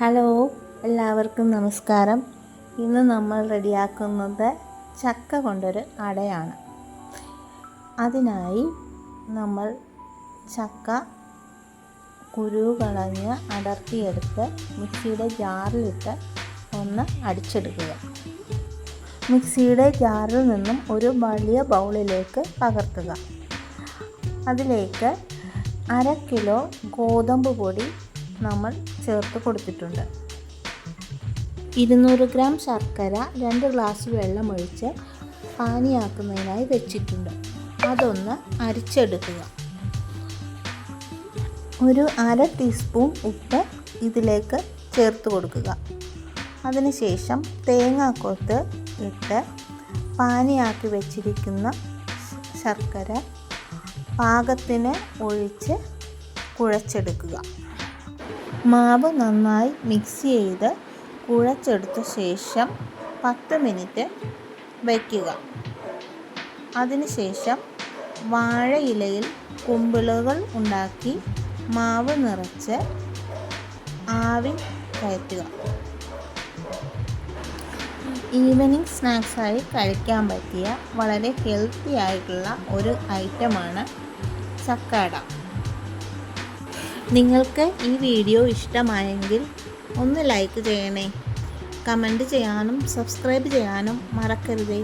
Hello എല്ലാവർക്കും നമസ്കാരം. ഇന്ന് നമ്മൾ റെഡിയാക്കുന്നത് ചക്ക കൊണ്ടൊരു അടയാണ്. അതിനായി നമ്മൾ ചക്ക കുരു കളഞ്ഞ് അടർത്തിയെടുത്ത് മിക്സിയുടെ ജാറിലിട്ട് ഒന്ന് അടിച്ചെടുക്കുക. മിക്സിയുടെ ജാറിൽ നിന്നും ഒരു വലിയ ബൗളിലേക്ക് പകർത്തുക. അതിലേക്ക് അര കിലോ ഗോതമ്പ് പൊടി നമ്മൾ ചേർത്ത് കൊടുത്തിട്ടുണ്ട്. ഇരുന്നൂറ് ഗ്രാം ശർക്കര രണ്ട് ഗ്ലാസ് വെള്ളം ഒഴിച്ച് പാനിയാക്കുന്നതിനായി വെച്ചിട്ടുണ്ട്. അതൊന്ന് അരിച്ചെടുക്കുക. ഒരു അര ടീസ്പൂൺ ഉപ്പ് ഇതിലേക്ക് ചേർത്ത് കൊടുക്കുക. അതിനുശേഷം തേങ്ങാക്കൊത്ത് ഇട്ട് പാനിയാക്കി വെച്ചിരിക്കുന്ന ശർക്കര പാകത്തിന് ഒഴിച്ച് കുഴച്ചെടുക്കുക. മാവ് നന്നായി മിക്സ് ചെയ്ത് കുഴച്ചെടുത്ത ശേഷം പത്ത് മിനിറ്റ് വയ്ക്കുക അതിനുശേഷം വാഴയിലയിൽ കുമ്പിളുകൾ ഉണ്ടാക്കി മാവ് നിറച്ച് ആവി കയറ്റുക. ഈവനിങ് സ്നാക്സായി കഴിക്കാൻ പറ്റിയ വളരെ ഹെൽത്തി ആയിട്ടുള്ള ഒരു ഐറ്റമാണ് ചക്കാട. നിങ്ങൾക്ക് ഈ വീഡിയോ ഇഷ്ടമായെങ്കിൽ ഒന്ന് ലൈക്ക് ചെയ്യണേ. കമന്റ് ചെയ്യാനും സബ്സ്ക്രൈബ് ചെയ്യാനും മറക്കരുതേ.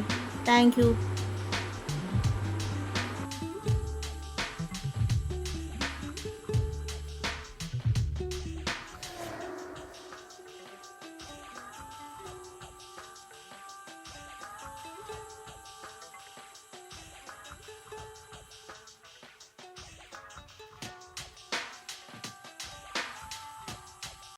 താങ്ക്